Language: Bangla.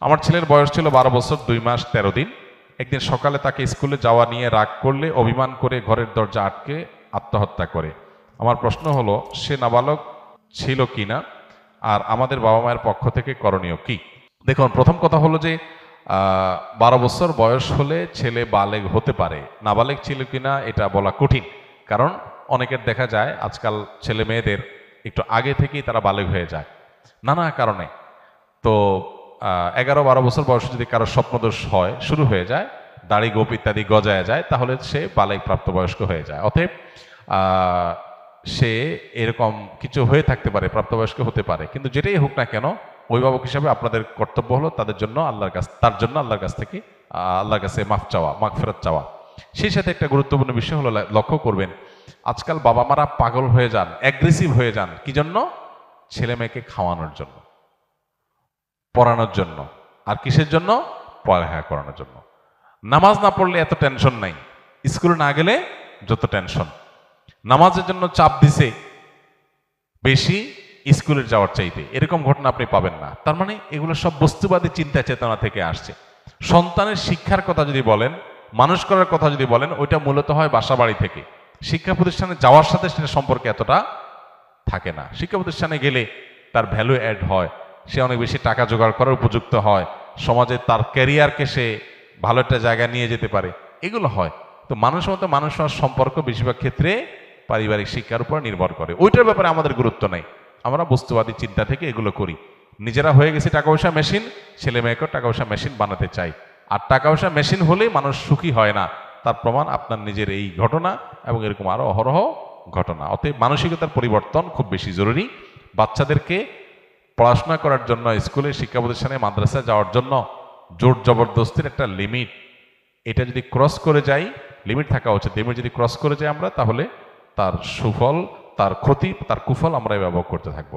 আমার ছেলের বয়স ছিল বারো বছর, দুই মাস, তেরো দিন। একদিন সকালে তাকে স্কুলে যাওয়া নিয়ে রাগ করলে অভিমান করে ঘরের দরজা আটকে আত্মহত্যা করে। আমার প্রশ্ন হলো, সে নাবালক ছিল কিনা? আর আমাদের বাবা মায়ের পক্ষ থেকে করণীয় কি? দেখুন, প্রথম কথা হলো যে বারো বছর বয়স হলে ছেলে বালেগ হতে পারে। নাবালেগ ছিল কিনা এটা বলা কঠিন। কারণ অনেকের দেখা যায়, আজকাল ছেলে মেয়েদের একটু আগে থেকেই তারা বালেগ হয়ে যায়। নানা কারণে। তো এগারো বারো বছর বয়সে যদি কারও স্বপ্নদোষ হয়, শুরু হয়ে যায়, দাড়ি গোপ ইত্যাদি গজায় যায়, তাহলে সে বালেগ প্রাপ্তবয়স্ক হয়ে যায়। অতএব সে এরকম কিছু হয়ে থাকতে পারে, প্রাপ্তবয়স্ক হতে পারে। কিন্তু যেটাই হোক না কেন, অভিভাবক হিসাবে আপনাদের কর্তব্য হলো তাদের জন্য আল্লাহর কাছ, তার জন্য আল্লাহর কাছ থেকে আল্লাহর কাছে মাফ চাওয়া, মাফ ফেরত চাওয়া। সেই সাথে একটা গুরুত্বপূর্ণ বিষয় হলো লক্ষ্য করবেন, আজকাল বাবা মারা পাগল হয়ে যান অ্যাগ্রেসিভ হয়ে যান। কি জন্য? ছেলে মেয়েকে খাওয়ানোর জন্য। পড়ানোর জন্য। আর কিসের জন্য? পড়ালেখা করানোর জন্য। নামাজ না পড়লে এত টেনশন নাই। স্কুলে না গেলে যত টেনশন নামাজের জন্য চাপ দিছে বেশি স্কুলের যাওয়ার চাইতে। এরকম ঘটনা আপনি পাবেন না। তার মানে এগুলো সব বস্তুবাদী চিন্তা চেতনা থেকে আসছে। সন্তানের শিক্ষার কথা যদি বলেন, মানুষ করার কথা যদি বলেন, ওইটা মূলত হয় বাসা বাড়ি থেকে। শিক্ষা প্রতিষ্ঠানে যাওয়ার সাথে সেটা সম্পর্কে এতটা থাকে না। শিক্ষা প্রতিষ্ঠানে গেলে তার ভ্যালু অ্যাড হয়। সে অনেক বেশি টাকা জোগাড় করার উপযুক্ত হয়। সমাজে তার ক্যারিয়ারকে সে ভালো একটা জায়গায় নিয়ে যেতে পারে। এগুলো হয়। তো মানুষের মতো মানুষ সম্পর্ক বেশিরভাগ ক্ষেত্রে পারিবারিক শিক্ষার উপর নির্ভর করে। ওইটার ব্যাপারে আমাদের গুরুত্ব নেই। আমরা বস্তুবাদী চিন্তা থেকে এগুলো করি। নিজেরা হয়ে গেছে টাকা পয়সা মেশিন, ছেলে মেয়েকেও টাকা পয়সা মেশিন বানাতে চাই। আর টাকা পয়সা মেশিন হলেই মানুষ সুখী হয় না। তার প্রমাণ আপনার নিজের এই ঘটনা এবং এরকম আরও অহরহ ঘটনা। অতএব মানসিকতার পরিবর্তন খুব বেশি জরুরি। বাচ্চাদেরকে পড়াশোনা করার জন্য স্কুলে শিক্ষা প্রতিষ্ঠানে মাদ্রাসায় যাওয়ার জন্য জোর জবরদস্তির একটা লিমিট। এটা যদি ক্রস করে যাই, লিমিট থাকা উচিত। লিমিট যদি ক্রস করে যাই আমরা, তাহলে তার সুফল, তার ক্ষতি, তার কুফল আমরা ব্যবহার করতে থাকব।